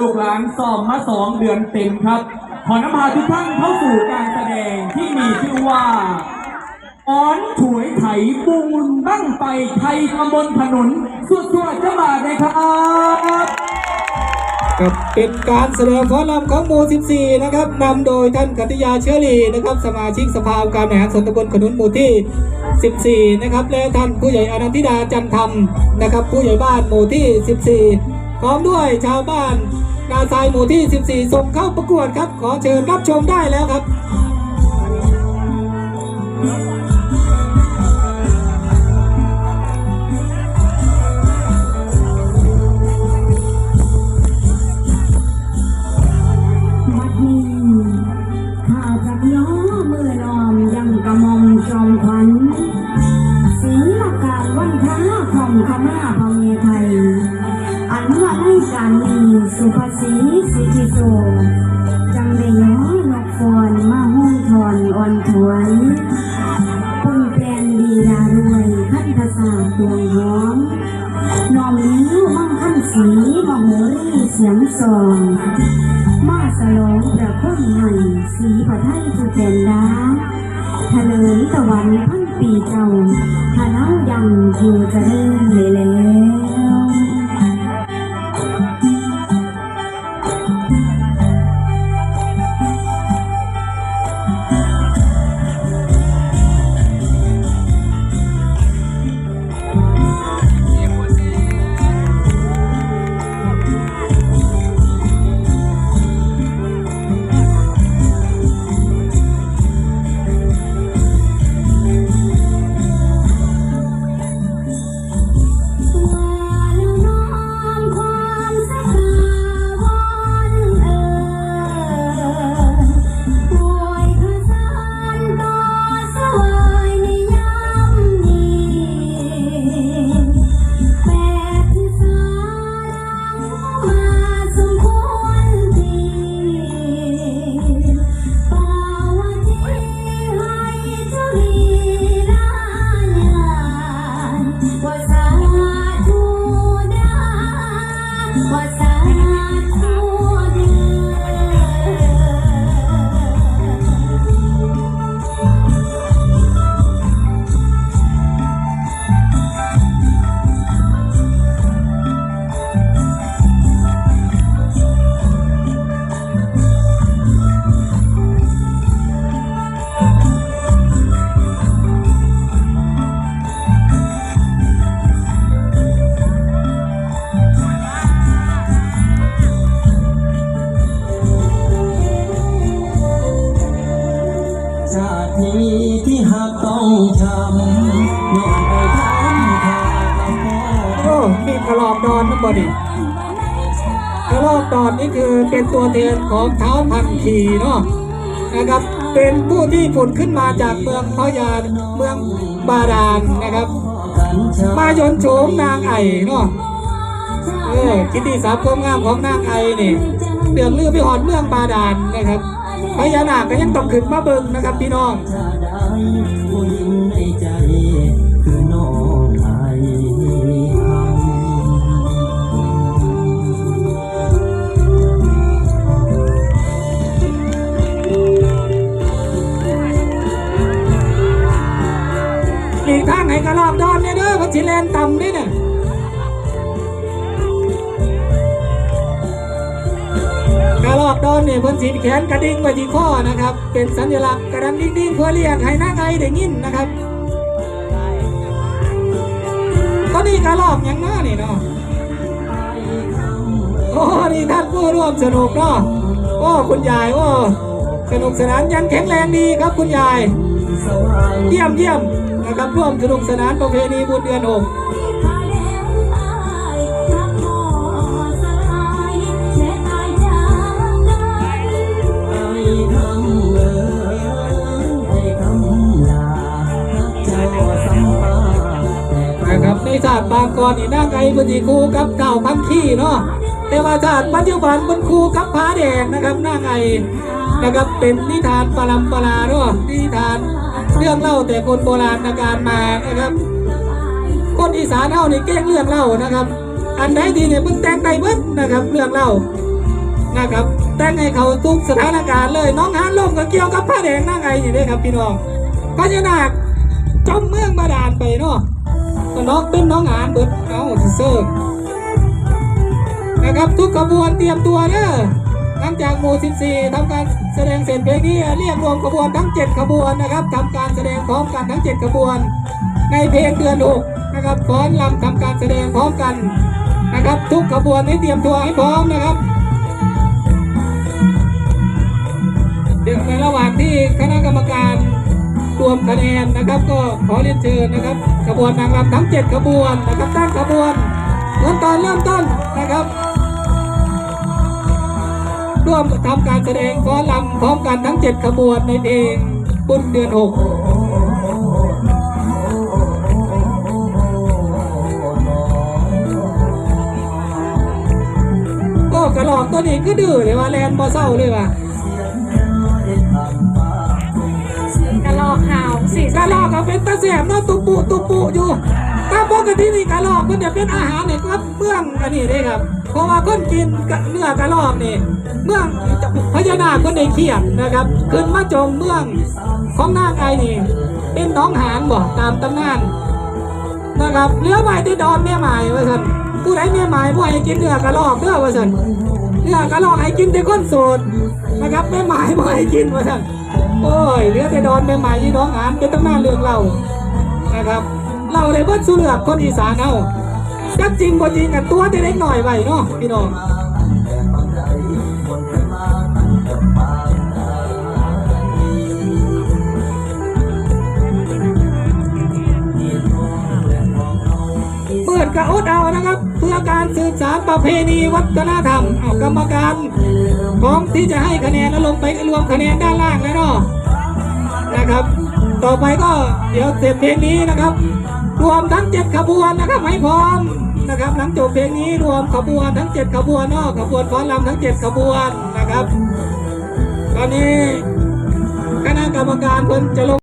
ลูกหลานซ้อมมาสองเดือนเต็มครับ ขอนำพาทุกท่านเข้าสู่การแสดงที่มีชื่อว่าอ้อนถวยไถปูนบั้งไฟไทยตำบลถนนสุดตัวจะมาเลยครับครับเป็นการแสดงฟ้อนำของหมู่14 นะครับนำโดยท่านกัตยาเชื้อรีนะครับ สมาชิกสภาองค์การบริหารส่วนตำบลขนุนหมู่ที่ 14 นะครับ และท่านผู้ใหญ่อนันติดาจันทรรมนะครับ ผู้ใหญ่บ้านหมู่ที่ 14 พร้อมด้วยชาวบ้านนาทรายหมู่ที่ 14 ส่งเข้าประกวดครับ ขอเชิญรับชมได้แล้วครับมัดนี้ข้าจะย้อมือลอมยังกะมอมจอมขวัญศีลการวันท้าของขมาพเมไทย สุภาษีสิทิโสจังได้ย้อนกฟอนมาห้องทอนอ่อนถวยปุ่นแปลนดีดารวยขั้นภาษาดวงหอมนอมนิ้วมั่งขั้นสีมโหรีเสียงสองมาสลองประพมใหม่สีประไทยผู้เป็นดาทะเลนตะวันพันปีเจ้าถ้าเลายังอยู่จะเริ่มเลย หักต้องช้ำย้อนไปทำขากับพ่อโอ้มีกระรอกดอนนั่นบ่ดิกระรอกดอนนี่คือเป็นตัวแทนของเท้าพันธีเนาะนะครับ เป็นผู้ที่ผุดขึ้นมาจากเมืองพยาเมืองบาดาลนะครับกันชามายนโฉมนางไอ่เนาะเออคิดดีสามความงามของนางไอนี่เดืองลือไปหอดเมืองบาดาลนะครับพญานาคก็ยังต้องขึ้นมาเบิงนะครับพี่น้อง ในใจ คือน้องไอคหลีกทางให้กระรอกดอนเนี่ยเด้อเพราะสิแลนต่ำนี่เนี่ยกระรอกดอนเนี่ยเพิ่นสีแขนกระดิ่งไว้ที่ข้อนะครับ เป็นสัญลักษณ์กระดังดิ่งเพื่อเรียกให้นางไอได้ยินนะครับ ระรอกยังน้านี่เนาะโอ้นี่ท่านผู้ร่วมสนุกเนาะโอ้คุณยายโอ้สนุกสนานยังแข็งแรงดีครับคุณยาย เยี่ยมเยี่ยมนะครับร่วมสนุกสนานประเพณีบุญเดือนหก แต่าบางกรนี่นางไก่บุญครูกับเก่าพันขี้เนาะแต่ว่าศาสตร์ปัจจุบันบุญครูกับผาแดงนะครับนางไก่นะครับเป็นนิทานปรำปราเนาะนิทานเรื่องเล่าแต่คนโบราณการมานะครับคนอีสานเฮานี่เก่งเรื่องเล่านะครับ อันไหนดีเนี่ยมึงแต่งได้เบิดนะครับ เรื่องเล่านะครับ แต่งให้เขาทุกสถานการณ์เลย น้องหานลมก็เกี่ยวกับผ้าแดงนั่งไงอยู่ด้วยครับพี่น้องพญานาคจมเมืองบาดาลไปเนาะ น้องเป็นน้องหานเบิดเอาเซิร์นะครับทุกขบวนเตรียมตัวเด้อหลังจากหมู่ 14ทำการแสดงเสร็จเพลงนี้เรียกรวมขบวนทั้ง 7 ขบวนนะครับทำการแสดงพร้อมกันทั้ง 7 ขบวน ในเพลงเดือนหกนะครับฟ้อนรำทำการแสดงพร้อมกันนะครับ ทุกขบวนนี้เตรียมตัวให้พร้อมนะครับ วมคะแนนนะครับก็ขอเรียนเชิญนะครับขบวนนางรำทั้ง 7 ขบวนนะครับตั้งขบวนเหมือนตอนเริ่มต้นนะครับ ร่วมทำการแสดงฟ้อนรำพร้อมกันทั้ง 7 ขบวนในเพลงบุญเดือนหกโอ้กระหลอกตัวนี้ก็ดื้อเลยว่าแลนบ่เศร้าเลยว่ะ ลอกหาวสี่กระหลอกก็เป็นตาแสบเนาะตุปุตุปุอยู่ตามปกตินี่กระหลอกมันจะเป็นอาหารเนี่ยครับเมืองอันนี้ได้ครับ เพราะว่าคนกินเนื้อกระหลอกนี่เมืองพญานาคคนในเขียนนะครับขึ้นมาจมเมืองของนางไอนี่เป็นน้องหางบ่ตามตำนานนะครับเลือไว้ที่ดอนแม่หมายว่าสันผู้ใดแม่หมายผู้ให้กินเนื้อกระหลอกเด้อว่าสัน เนี่ยก็ลองให้กินแต่คนสดนะครับแม่หมายบ่ให้กินว่าท่านโอ้ยเหลือแต่ดอนแม่หมายที่น้องหานเป็นตำนานเรื่องเรานะครับ เราเลยเบิ้สุเลือกคนอีสานเอาจักจริงบ่จริงกันตัวแต่เล็กหน่อยไว้เนาะพี่น้อง กระอุดเอานะครับ เพื่อการสืบสานประเพณีวัฒนธรรมเอากรรมการพร้อมที่จะให้คะแนนแล้วลงไปรวมคะแนนด้านล่างแล้วเนาะนะครับ ต่อไปก็เดี๋ยวเสร็จเพลงนี้นะครับ รวมทั้งเจ็ดขบวนนะครับให้พร้อมนะครับหลังจบเพลงนี้รวมขบวนทั้งเจ็ดขบวนเนาะขบวนฟ้อนรำทั้งเจ็ดขบวนนะครับ ตอนนี้คณะกรรมการเพิ่นจะลง